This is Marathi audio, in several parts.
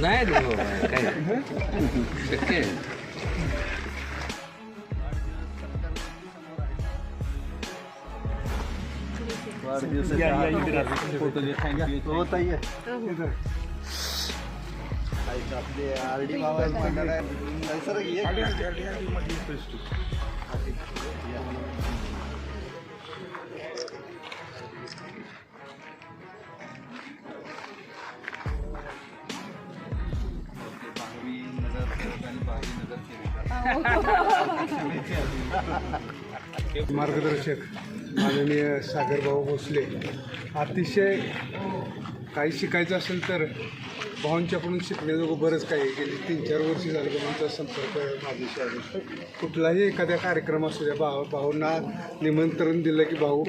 नाही रे बाबा, काय शक्य आहे आपले आरडी बाबा सर मार्गदर्शक माननीय सागरभाऊ भोसले. अतिशय काही शिकायचं असेल तर भाऊंच्याकडून शिकण्याजोगं बरंच काही आहे. गेली. तीन चार वर्ष झालं भावांचा संपर्क माझ्याशी आहे. कुठलाही एखाद्या कार्यक्रम असू द्या भाऊ भाऊंना निमंत्रण दिलं की भाऊ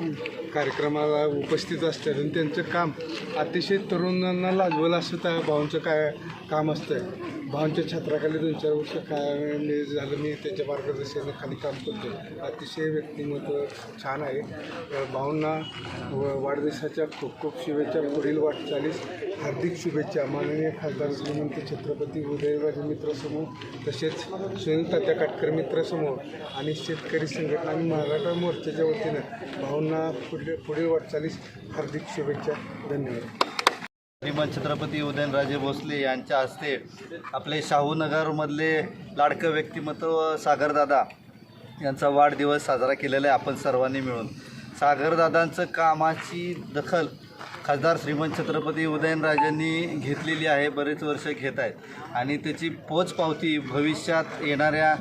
कार्यक्रमाला उपस्थित असतात आणि त्यांचं काम अतिशय तरुणांना लाजवलं असं त्या भाऊंचं काय काम असतं भाऊंच्या छत्राखाली दोन चार वर्ष काय मी झालं मी त्याच्या मार्गदर्शनाखाली काम करतो अतिशय व्यक्तिमत्व छान आहे. भाऊंना व वाढदिवसाच्या खूप खूप शिवेच्या पुढील वाटचालीस हार्दिक शुभेच्छा. माननीय खासदार श्रीमंत छत्रपती उदयराजे मित्रसमूह तसेच सुनील तात्या काटकर मित्रसमूह आणि शेतकरी संघटना आणि महाराष्ट्र मोर्चाच्या वतीनं भाऊंना पुढे पुढील वाटचालीस. हार्दिक शुभेच्छा. धन्यवाद. श्रीमंत छत्रपती उदयनराजे भोसले यांच्या हस्ते आपले शाहूनगरमधले लाडकं व्यक्तिमत्व सागरदादा यांचा वाढदिवस साजरा केलेला आहे आपण सर्वांनी मिळून. सागरदादांचं कामाची दखल खासदार श्रीमंत छत्रपती उदयनराजांनी घेतलेली आहे बरेच वर्ष घेत आहेत. आणि त्याची पोचपावती भविष्यात येणाऱ्या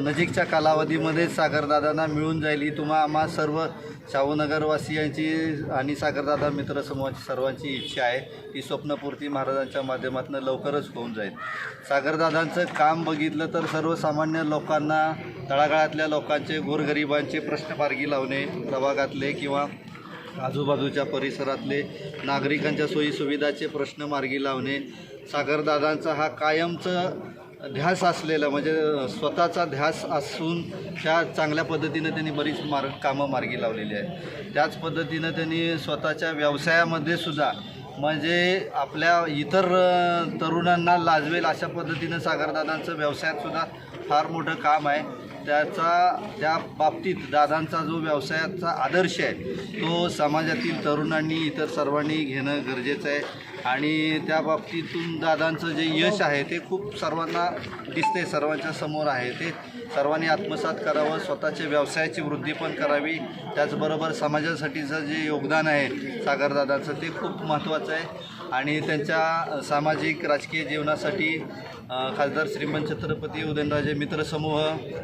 नजीकच्या कालावधीमध्ये सागरदादांना मिळून जाईल. ही तुम्हा आम्हा सर्व शाहूनगरवासियांची आणि सागरदादा मित्रसमूहाची सर्वांची इच्छा आहे. ती स्वप्नपूर्ती महाराजांच्या माध्यमातून लवकरच होऊन जाईल. सागरदादांचं काम बघितलं तर सर्वसामान्य लोकांना तळागाळातल्या लोकांचे गोरगरिबांचे प्रश्न मार्गी लावणे प्रभागातले किंवा आजूबाजूच्या परिसरातले नागरिकांच्या सोयीसुविधाचे प्रश्न मार्गी लावणे सागरदादांचा हा कायमचं ध्यास असलेला म्हणजे स्वतःचा ध्यास असून त्या चांगल्या पद्धतीनं त्यांनी बरीच मार्ग कामं मार्गी लावलेली आहेत. त्याच पद्धतीनं त्यांनी स्वतःच्या व्यवसायामध्ये सुद्धा म्हणजे आपल्या इतर तरुणांना लाजवेल अशा पद्धतीनं सागरदादांचं व्यवसायात सुद्धा फार मोठं काम आहे. त्याचा त्या बाबतीत दादांचा जो व्यवसायाचा आदर्श आहे तो समाजातील तरुणांनी इतर सर्वांनी घेणं गरजेचं आहे. आणि त्या बाबतीतून दादांचं जे यश आहे ते खूप सर्वांना दिसते सर्वांच्या समोर आहे ते. सर्वांनी आत्मसात करावं स्वतःच्या व्यवसायाची वृद्धी पण करावी. त्याचबरोबर समाजासाठीचं जे योगदान आहे सागरदादांचं ते खूप महत्त्वाचं आहे. आणि त्यांच्या सामाजिक राजकीय जीवनासाठी खासदार श्रीमंत छत्रपती उदयनराजे मित्रसमूह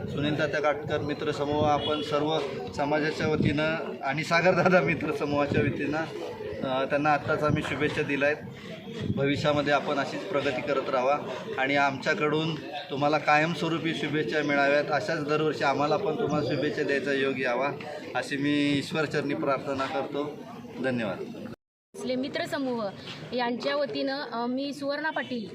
सुनील काटकर मित्रसमूह आपण सर्व समाजाच्या वतीनं आणि सागरदादा मित्रसमूहाच्या वतीनं त्यांना आत्ताच आम्ही शुभेच्छा दिल्या आहेत भविष्यामध्ये आपण अशीच प्रगती करत राहा आणि आमच्याकडून तुम्हाला कायमस्वरूपी शुभेच्छा मिळाव्यात. अशाच दरवर्षी आम्हाला पण तुम्हाला शुभेच्छा द्यायचा योग यावा अशी मी ईश्वरचरणी प्रार्थना करतो. धन्यवाद. आपले मित्रसमूह यांच्या वतीनं मी सुवर्णा पाटील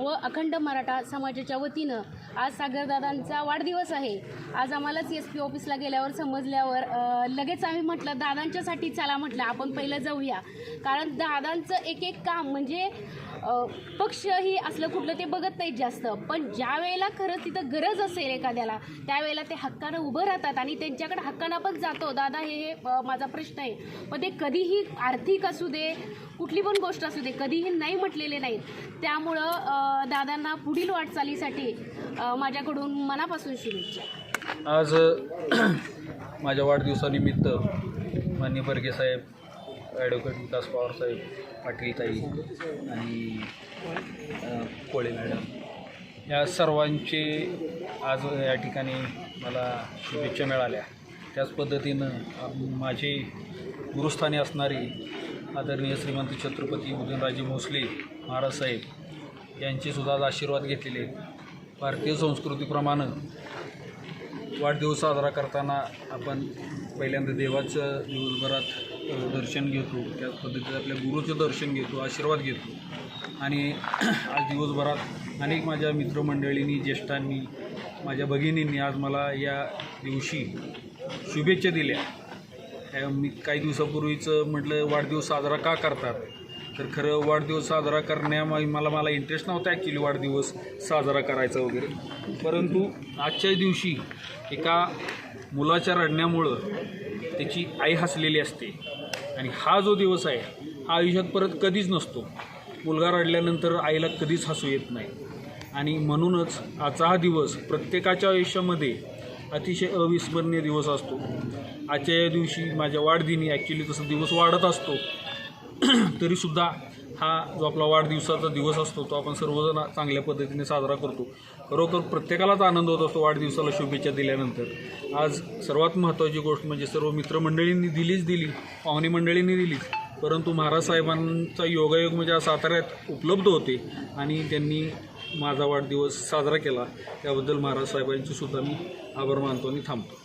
व अखंड मराठा समाजाच्या वतीनं आज सागरदादांचा वाढदिवस आहे. आज आम्हालाच एस पी ऑफिसला गेल्यावर समजल्यावर लगेच आम्ही म्हटलं दादांच्यासाठी चला म्हटलं आपण पहिलं जाऊया. कारण दादांचं एक एक काम म्हणजे पक्षही पक्ष ही असलं कुठलं ते बघत नाहीत जास्त. पण ज्या वेळेला खरंच तिथं गरज असेल एखाद्याला त्यावेळेला ते हक्कानं उभं राहतात आणि त्यांच्याकडे हक्कानं पण जातो. दादा हे हे माझा प्रश्न आहे. पण ते कधीही आर्थिक असू दे कुठली पण गोष्ट असू दे कधीही नाही म्हटलेले नाहीत. त्यामुळं दादांना पुढील वाटचालीसाठी माझ्याकडून मनापासून शुभेच्छा. आज माझ्या वाढदिवसानिमित्त मान्य बर्गे साहेब ॲडव्होकेट विकास पवारसाहेब पाटीलताई आणि कोळे मॅडम. या सर्वांचे आज या ठिकाणी मला शुभेच्छा मिळाल्या. त्याच पद्धतीनं माझे गुरुस्थानी असणारे आदरणीय श्रीमंत छत्रपती उदयनराजे भोसले महाराज साहेब यांचेसुद्धा आज आशीर्वाद घेतलेले भारतीय संस्कृतीप्रमाणे वाढदिवस साजरा करताना आपण पहिल्यांदा देवाचं दिवसभरात दर्शन घेतो त्याच पद्धतीत आपल्या गुरुचं दर्शन घेतो आशीर्वाद घेतो. आणि आज दिवसभरात अनेक माझ्या मित्रमंडळींनी ज्येष्ठांनी माझ्या भगिनींनी आज मला या दिवशी शुभेच्छा दिल्या. मी काही दिवसापूर्वीचं म्हटलं वाढदिवस साजरा का करतात? तर खरं वाढदिवस साजरा करण्यामा मला मला इंटरेस्ट नव्हता ॲक्च्युली वाढदिवस साजरा करायचा वगैरे. परंतु आजच्या दिवशी एका मुलाच्या रडण्यामुळं त्याची आई हसलेली असते. आणि हा जो दिवस आहे हा आयुष्यात परत कधीच नसतो. मुलगा रडल्यानंतर आईला कधीच हसू येत नाही. आणि म्हणूनच आजचा हा दिवस प्रत्येकाच्या आयुष्यामध्ये अतिशय अविस्मरणीय दिवस असतो. आजच्या या दिवशी माझ्या वाढदिनी ॲक्च्युली तसं दिवस वाढत असतो तरीसुद्धा हा जो आपला वाढदिवसाचा दिवस असतो तो आपण सर्वजण चांगल्या पद्धतीने साजरा करतो. खरोखर प्रत्येकालाच आनंद होत असतो वाढदिवसाला शुभेच्छा दिल्यानंतर. आज सर्वात महत्त्वाची गोष्ट म्हणजे सर्व मित्रमंडळींनी दिलीच दिली पाहुणे मंडळींनी दिलीच परंतु महाराज साहेबांचा योगायोग म्हणजे आज साताऱ्यात उपलब्ध होते आणि त्यांनी माझा वाढदिवस साजरा केला. त्याबद्दल महाराज साहेबांचीसुद्धा मी आभार मानतो आणि थांबतो.